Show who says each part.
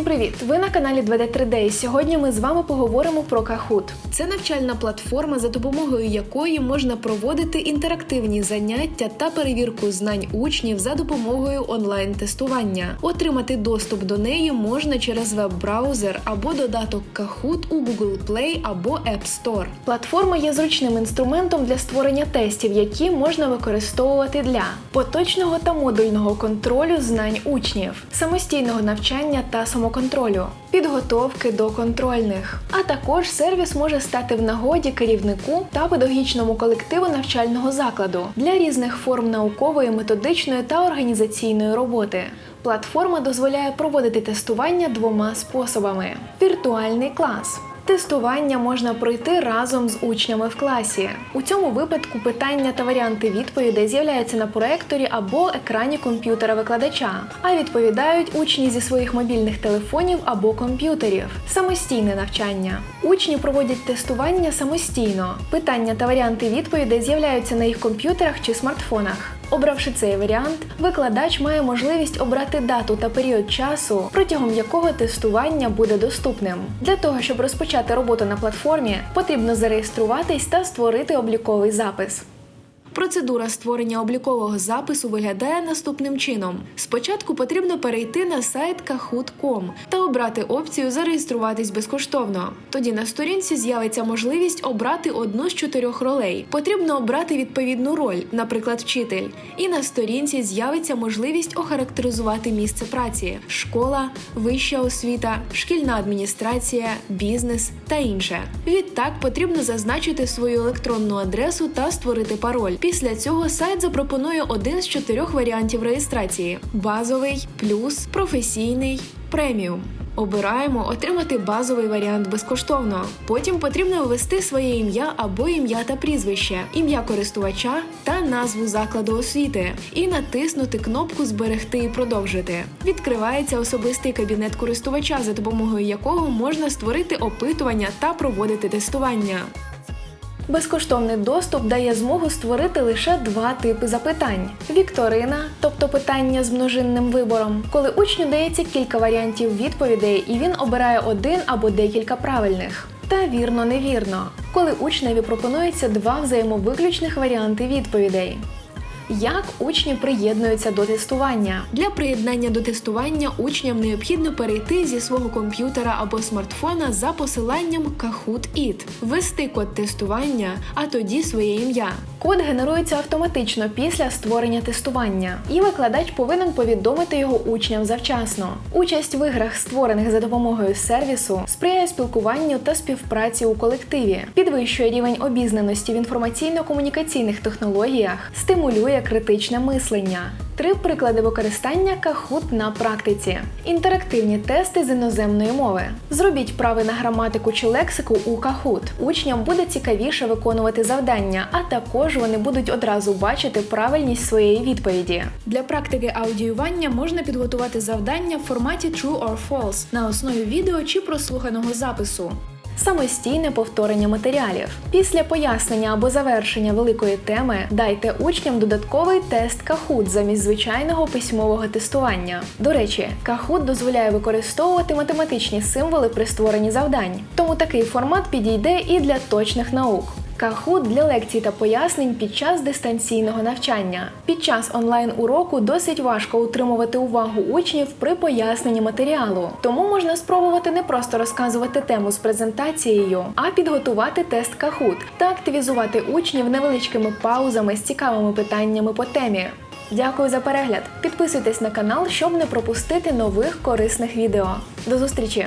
Speaker 1: Всім привіт! Ви на каналі 2D3D і сьогодні ми з вами поговоримо про Kahoot. Це навчальна платформа, за допомогою якої можна проводити інтерактивні заняття та перевірку знань учнів за допомогою онлайн-тестування. Отримати доступ до неї можна через веб-браузер або додаток Kahoot у Google Play або App Store. Платформа є зручним інструментом для створення тестів, які можна використовувати для поточного та модульного контролю знань учнів, самостійного навчання та самоконтролю, підготовки до контрольних. А також сервіс може стати в нагоді керівнику та педагогічному колективу навчального закладу для різних форм наукової, методичної та організаційної роботи. Платформа дозволяє проводити тестування двома способами: віртуальний клас. Тестування можна пройти разом з учнями в класі. У цьому випадку питання та варіанти відповідей з'являються на проекторі або екрані комп'ютера викладача, а відповідають учні зі своїх мобільних телефонів або комп'ютерів. Самостійне навчання. Учні проводять тестування самостійно. Питання та варіанти відповідей з'являються на їх комп'ютерах чи смартфонах. Обравши цей варіант, викладач має можливість обрати дату та період часу, протягом якого тестування буде доступним. Для того, щоб розпочати роботу на платформі, потрібно зареєструватись та створити обліковий запис. Процедура створення облікового запису виглядає наступним чином: спочатку потрібно перейти на сайт kahoot.com та обрати опцію Зареєструватись безкоштовно. Тоді на сторінці з'явиться можливість обрати одну з чотирьох ролей. Потрібно обрати відповідну роль, наприклад, вчитель. І на сторінці з'явиться можливість охарактеризувати місце праці: школа, вища освіта, шкільна адміністрація, бізнес та інше. Відтак потрібно зазначити свою електронну адресу та створити пароль. Після цього сайт запропонує один з чотирьох варіантів реєстрації: базовий, плюс, професійний, преміум. Обираємо отримати базовий варіант безкоштовно. Потім потрібно ввести своє ім'я або ім'я та прізвище, ім'я користувача та назву закладу освіти, і натиснути кнопку Зберегти і продовжити. Відкривається особистий кабінет користувача, за допомогою якого можна створити опитування та проводити тестування. Безкоштовний доступ дає змогу створити лише два типи запитань: вікторина, тобто питання з множинним вибором, коли учню дається кілька варіантів відповідей, і він обирає один або декілька правильних. Та вірно-невірно, коли учневі пропонується два взаємовиключних варіанти відповідей. Як учні приєднуються до тестування? Для приєднання до тестування учням необхідно перейти зі свого комп'ютера або смартфона за посиланням Kahoot It, ввести код тестування, а тоді своє ім'я. Код генерується автоматично після створення тестування, і викладач повинен повідомити його учням завчасно. Участь в іграх, створених за допомогою сервісу, сприяє спілкуванню та співпраці у колективі, підвищує рівень обізнаності в інформаційно-комунікаційних технологіях, стимулює критичне мислення. Три приклади використання Kahoot на практиці: інтерактивні тести з іноземної мови. Зробіть прави на граматику чи лексику у Kahoot. Учням буде цікавіше виконувати завдання, а також вони будуть одразу бачити правильність своєї відповіді. Для практики аудіювання можна підготувати завдання в форматі True or False на основі відео чи прослуханого запису. Самостійне повторення матеріалів. Після пояснення або завершення великої теми дайте учням додатковий тест Kahoot замість звичайного письмового тестування. До речі, Kahoot дозволяє використовувати математичні символи при створенні завдань, тому такий формат підійде і для точних наук. Kahoot для лекцій та пояснень під час дистанційного навчання. Під час онлайн-уроку досить важко утримувати увагу учнів при поясненні матеріалу. Тому можна спробувати не просто розказувати тему з презентацією, а підготувати тест Kahoot та активізувати учнів невеличкими паузами з цікавими питаннями по темі. Дякую за перегляд! Підписуйтесь на канал, щоб не пропустити нових корисних відео. До зустрічі!